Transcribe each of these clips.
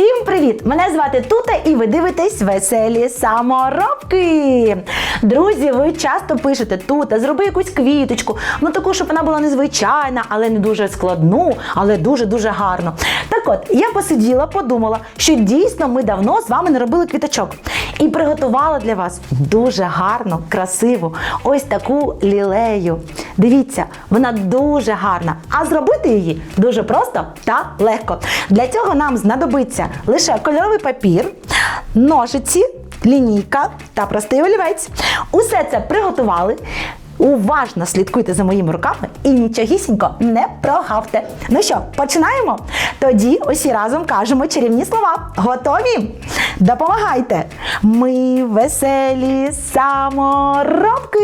Всім привіт! Мене звати Тута і ви дивитесь веселі саморобки. Друзі, ви часто пишете Тута, зроби якусь квіточку, ну таку, щоб вона була незвичайна, але не дуже складну, але дуже-дуже гарно. Так от, я посиділа, подумала, що дійсно ми давно з вами не робили квіточок. І приготувала для вас дуже гарну, красиву, ось таку лілею. Дивіться, вона дуже гарна. А зробити її дуже просто та легко. Для цього нам знадобиться лише кольоровий папір, ножиці, лінійка та простий олівець. Усе це приготували. Уважно слідкуйте за моїми руками і нічогісінько не прогавте. Ну що, починаємо? Тоді усі разом кажемо чарівні слова. Готові? Допомагайте! Ми веселі саморобки!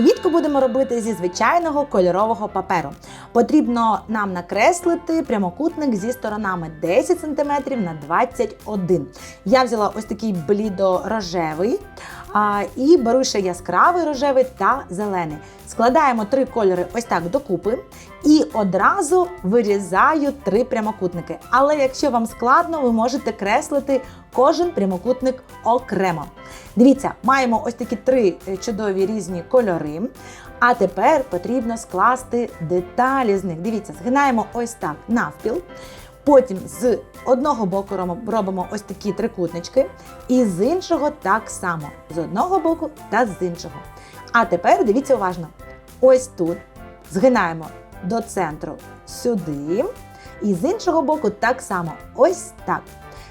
Квітку будемо робити зі звичайного кольорового паперу. Потрібно нам накреслити прямокутник зі сторонами 10 см на 21 Я взяла ось такий блідо-рожевий і беру ще яскравий рожевий та зелений. Складаємо три кольори ось так докупи і одразу вирізаю три прямокутники. Але якщо вам складно, ви можете креслити кожен прямокутник окремо. Дивіться, маємо ось такі три е, чудові різні кольори. А тепер потрібно скласти деталі з них. Дивіться, згинаємо ось так навпіл. Потім з одного боку робимо- ось такі трикутнички, і з іншого так само. З одного боку та з іншого. А тепер дивіться уважно. Ось тут згинаємо до центру сюди. І з іншого боку так само. Ось так.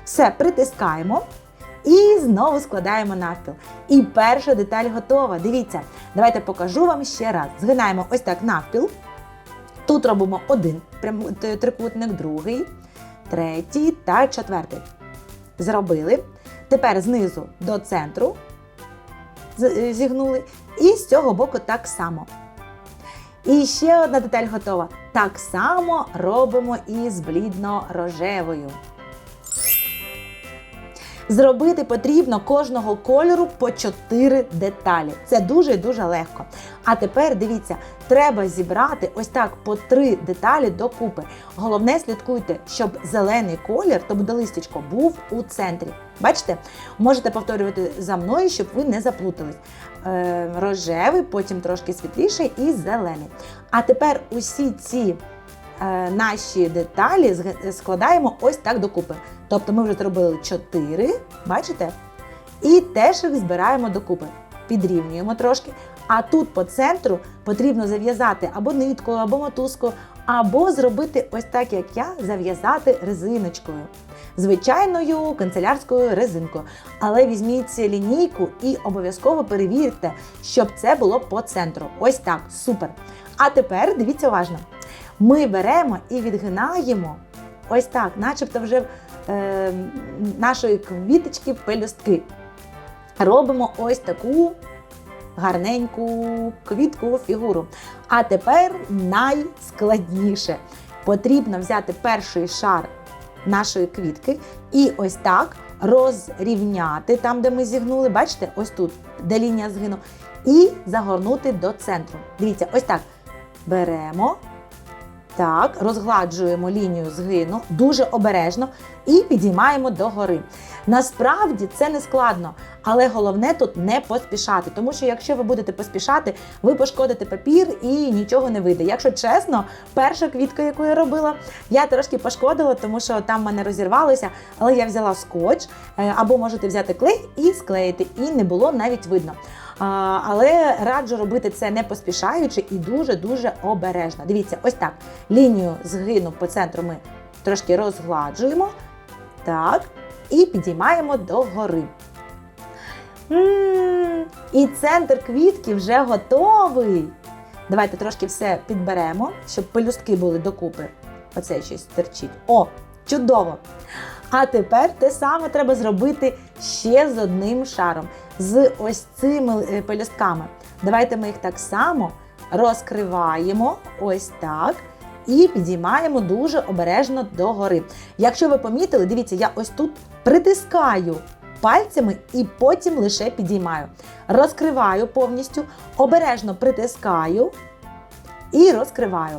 Все притискаємо. І знову складаємо навпіл. І перша деталь готова. Дивіться, давайте покажу вам ще раз. Згинаємо ось так навпіл. Тут робимо один трикутник, другий, третій та четвертий. Зробили. Тепер знизу до центру е, зігнули. І з цього боку так само. І ще одна деталь готова. Так само робимо і з блідно-рожевою. Зробити потрібно кожного кольору по 4 деталі. Це дуже і дуже легко. А тепер дивіться, треба зібрати ось так по 3 деталі докупи. Головне слідкуйте, щоб зелений колір, то буде листячко, був у центрі. Бачите? Можете повторювати за мною, щоб ви не заплутались. Е, рожевий, потім трошки світліший і зелений. А тепер усі ці е, наші деталі складаємо ось так докупи. Тобто ми вже зробили 4, бачите? І теж їх збираємо докупи. Підрівнюємо трошки. А тут по центру потрібно зав'язати або ниткою, або мотузкою, або зробити ось так, як я, зав'язати резиночкою. Звичайною канцелярською резинкою. Але візьміть лінійку і обов'язково перевірте, щоб це було по центру. Ось так, супер. А тепер дивіться уважно. Ми беремо і відгинаємо ось так, начебто вже е, нашої квіточки пелюстки. Робимо ось таку гарненьку квіткову фігуру. А тепер найскладніше. Потрібно взяти перший шар нашої квітки і ось так розрівняти там, де ми зігнули. Бачите, ось тут, де лінія згину, і загорнути до центру. Дивіться, ось так. Беремо, так, розгладжуємо лінію згину дуже обережно і підіймаємо догори. Насправді це не складно, але головне тут не поспішати, тому що якщо ви будете поспішати, ви пошкодите папір і нічого не вийде. Якщо чесно, перша квітка, яку я робила, я трошки пошкодила, тому що там мене розірвалося, але я взяла скотч е, або можете взяти клей і склеїти, і не було навіть видно. Але раджу робити це не поспішаючи і дуже-дуже обережно. Дивіться, ось так. Лінію згину по центру ми трошки розгладжуємо. Так, і підіймаємо догори. І центр квітки вже готовий. Давайте трошки все підберемо, щоб пелюстки були докупи. Оце щось терчить. О, чудово! А тепер те саме треба зробити ще з одним шаром, з ось цими е, пелюстками. Давайте ми їх так само розкриваємо, ось так, і підіймаємо дуже обережно догори. Якщо ви помітили, дивіться, я ось тут притискаю пальцями і потім лише підіймаю. Розкриваю повністю, обережно притискаю і розкриваю.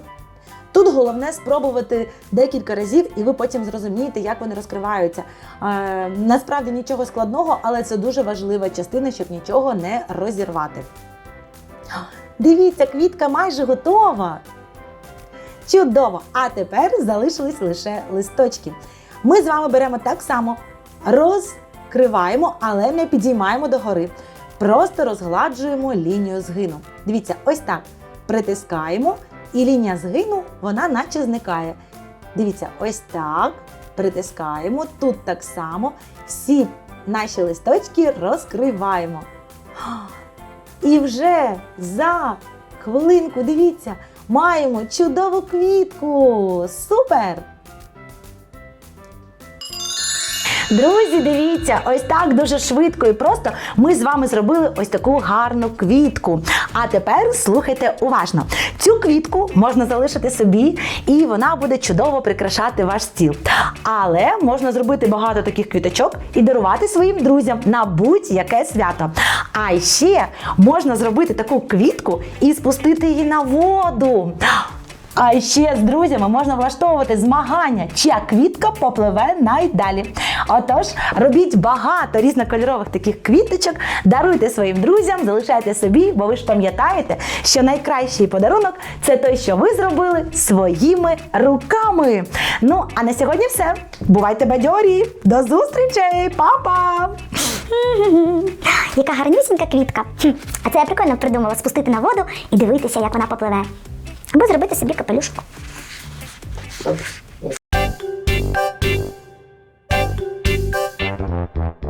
Тут головне спробувати декілька разів, і ви потім зрозумієте, як вони розкриваються. Е, насправді нічого складного, але це дуже важлива частина, щоб нічого не розірвати. Дивіться, квітка майже готова. Чудово! А тепер залишились лише листочки. Ми з вами беремо так само, розкриваємо, але не підіймаємо догори. Просто розгладжуємо лінію згину. Дивіться, ось так. Притискаємо, і лінія згину, вона наче зникає. Дивіться, ось так. Притискаємо. Тут так само. Всі наші листочки розкриваємо. І вже за хвилинку, дивіться, маємо чудову квітку. Супер! Друзі, дивіться, ось так дуже швидко і просто ми з вами зробили ось таку гарну квітку. А тепер слухайте уважно. Цю квітку можна залишити собі, і вона буде чудово прикрашати ваш стіл. Але можна зробити багато таких квіточок і дарувати своїм друзям на будь-яке свято. А ще можна зробити таку квітку і спустити її на воду. А ще з друзями можна влаштовувати змагання, чия квітка попливе найдалі. Отож, робіть багато різнокольорових таких квіточок, даруйте своїм друзям, залишайте собі, бо ви ж пам'ятаєте, що найкращий подарунок це той, що ви зробили своїми руками. Ну, а на сьогодні все. Бувайте бадьорі! До зустрічей! Па-па! Яка гарнюсінька квітка. А це я прикольно придумала спустити на воду і дивитися, як вона попливе. Або зробити собі капелюшку.